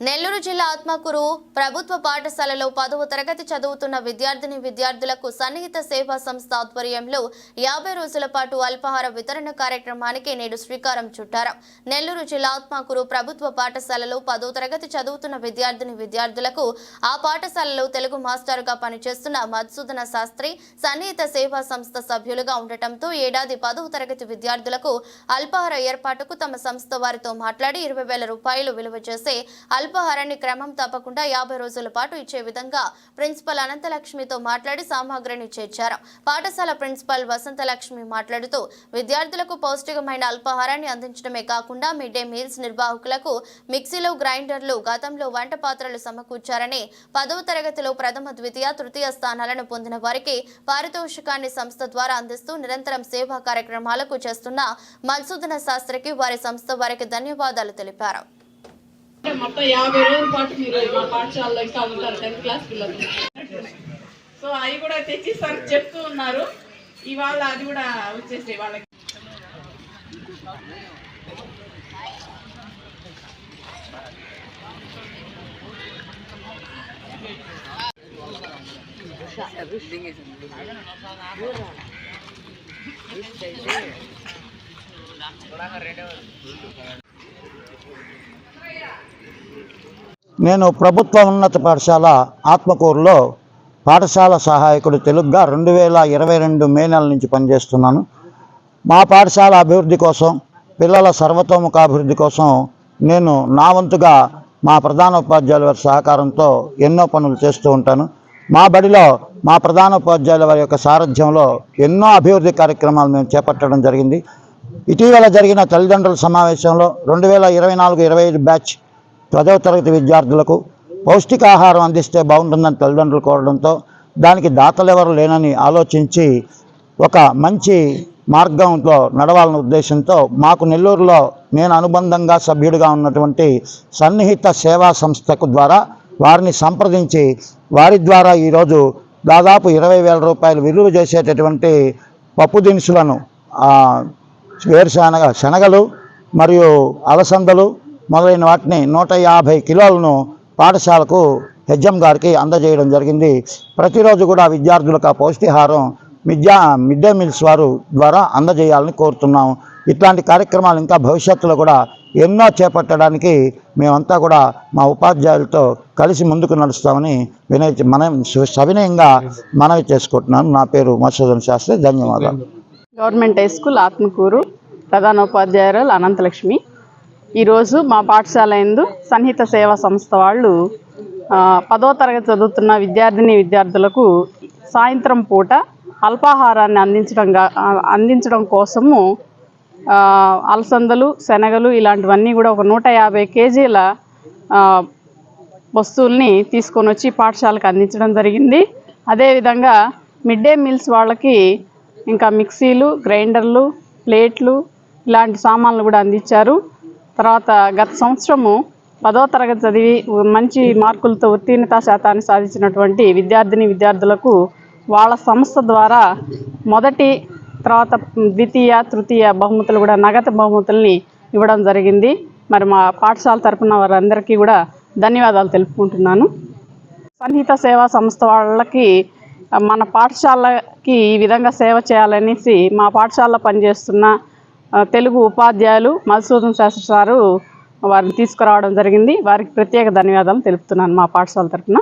నెల్లూరు జిల్లా ఆత్మకూరు ప్రభుత్వ పాఠశాలలో పదవ తరగతి చదువుతున్న విద్యార్థిని విద్యార్థులకు సన్నిహిత సేవా సంస్థ ఆధ్వర్యంలో యాభై రోజుల పాటు అల్పాహార వితరణ కార్యక్రమానికి నేడు శ్రీకారం చుట్టారు. నెల్లూరు జిల్లా ఆత్మకూరు ప్రభుత్వ పాఠశాలలో పదో తరగతి చదువుతున్న విద్యార్థిని విద్యార్థులకు ఆ పాఠశాలలో తెలుగు మాస్టర్గా పనిచేస్తున్న మధుసూదన శాస్త్రి సన్నిహిత సేవా సంస్థ సభ్యులుగా ఉండటంతో ఏడాది పదవ తరగతి విద్యార్థులకు అల్పాహార ఏర్పాటుకు తమ సంస్థ వారితో మాట్లాడి ఇరవై వేల రూపాయలు విలువ చేసే అల్పాహారాన్ని క్రమం తప్పకుండా యాభై రోజుల పాటు ఇచ్చే విధంగా ప్రిన్సిపల్ అనంతలక్ష్మితో మాట్లాడి సామాగ్రిని చేర్చారు. పాఠశాల ప్రిన్సిపల్ వసంతలక్ష్మి మాట్లాడుతూ విద్యార్థులకు పౌష్టికమైన అల్పాహారాన్ని అందించడమే కాకుండా మిడ్ డే మీల్స్ నిర్వాహకులకు మిక్సీలు గ్రైండర్లు గతంలో వంట పాత్రలు సమకూర్చారని పదవ తరగతిలో ప్రథమ ద్వితీయ తృతీయ స్థానాలను పొందిన వారికి పారితోషికాన్ని సంస్థ ద్వారా అందిస్తూ నిరంతరం సేవా కార్యక్రమాలకు చేస్తున్న మధుసూదన శాస్త్రికి వారి సంస్థ వారికి ధన్యవాదాలు తెలిపారు. అంటే మొత్తం యాభై రోజుల పాటు మీరు మా పాఠశాలలో ఇంకా ఉంటారు టెన్త్ క్లాస్ పిల్లలు. సో అవి కూడా తెచ్చి సార్ చెప్తూ ఉన్నారు. ఇవాళ అది కూడా వచ్చేసాయి వాళ్ళకి. నేను ప్రభుత్వ ఉన్నత పాఠశాల ఆత్మకూరులో పాఠశాల సహాయకుడు తెలుగుగా రెండు వేల ఇరవై రెండు మే నెల నుంచి పనిచేస్తున్నాను. మా పాఠశాల అభివృద్ధి కోసం పిల్లల సర్వతోముఖాభివృద్ధి కోసం నేను నా వంతుగా మా ప్రధాన ఉపాధ్యాయుల వారి సహకారంతో ఎన్నో పనులు చేస్తూ ఉంటాను. మా బడిలో మా ప్రధాన ఉపాధ్యాయుల వారి యొక్క సారథ్యంలో ఎన్నో అభివృద్ధి కార్యక్రమాలు మేము చేపట్టడం జరిగింది. ఇటీవల జరిగిన తల్లిదండ్రుల సమావేశంలో రెండు వేల ఇరవై నాలుగు ఇరవై ఐదు బ్యాచ్ పదవ తరగతి విద్యార్థులకు పౌష్టికాహారం అందిస్తే బాగుంటుందని తల్లిదండ్రులు కోరడంతో దానికి దాతలు ఎవరు లేనని ఆలోచించి ఒక మంచి మార్గంలో నడవాలన్న ఉద్దేశంతో మాకు నెల్లూరులో నేను అనుబంధంగా సభ్యుడిగా ఉన్నటువంటి సన్నిహిత సేవా సంస్థకు ద్వారా వారిని సంప్రదించి వారి ద్వారా ఈరోజు దాదాపు ఇరవై వేల రూపాయలు విలువ చేసేటటువంటి పప్పు దినుసులను వేరుశనగ శనగలు మరియు అలసందలు మొదలైన వాటిని నూట యాభై కిలోలను పాఠశాలకు హెచ్ఎం గారికి అందజేయడం జరిగింది. ప్రతిరోజు కూడా విద్యార్థులకు ఆ పౌష్టిహారం విద్యా మిడ్ డే మీల్స్ వారు ద్వారా అందజేయాలని కోరుతున్నాం. ఇట్లాంటి కార్యక్రమాలు ఇంకా భవిష్యత్తులో కూడా ఎన్నో చేపట్టడానికి మేమంతా కూడా మా ఉపాధ్యాయులతో కలిసి ముందుకు నడుస్తామని వినయ మనం సవినయంగా మనవి చేసుకుంటున్నాను. నా పేరు మధుసూదన్ శాస్త్రి. ధన్యవాదాలు. గవర్నమెంట్ హై స్కూల్ ఆత్మకూరు ప్రధానోపాధ్యాయురాలు అనంతలక్ష్మి. ఈరోజు మా పాఠశాల ఎందు సన్నిహిత సేవా సంస్థ వాళ్ళు పదో తరగతి చదువుతున్న విద్యార్థిని విద్యార్థులకు సాయంత్రం పూట అల్పాహారాన్ని అందించడం అందించడం కోసము అలసందలు శనగలు ఇలాంటివన్నీ కూడా ఒక నూట యాభై కేజీల వస్తువుల్ని తీసుకొని వచ్చి పాఠశాలకు అందించడం జరిగింది. అదేవిధంగా మిడ్ డే మీల్స్ వాళ్ళకి ఇంకా మిక్సీలు గ్రైండర్లు ప్లేట్లు ఇలాంటి సామాన్లు కూడా అందించారు. తర్వాత గత సంవత్సరము పదో తరగతి చదివి మంచి మార్కులతో ఉత్తీర్ణత శాతాన్ని సాధించినటువంటి విద్యార్థిని విద్యార్థులకు వాళ్ళ సంస్థ ద్వారా మొదటి తర్వాత ద్వితీయ తృతీయ బహుమతులు కూడా నగదు బహుమతుల్ని ఇవ్వడం జరిగింది. మరి మా పాఠశాల తరఫున వారందరికీ కూడా ధన్యవాదాలు తెలుపుకుంటున్నాను. సన్నిహిత సేవా సంస్థ వాళ్ళకి మన పాఠశాలకి ఈ విధంగా సేవ చేయాలనేసి మా పాఠశాలలో పనిచేస్తున్న తెలుగు ఉపాధ్యాయులు మధుసూదన్ శాస్త్రి సారు వారిని తీసుకురావడం జరిగింది. వారికి ప్రత్యేక ధన్యవాదాలు తెలుపుతున్నాను మా పాఠశాల తరఫున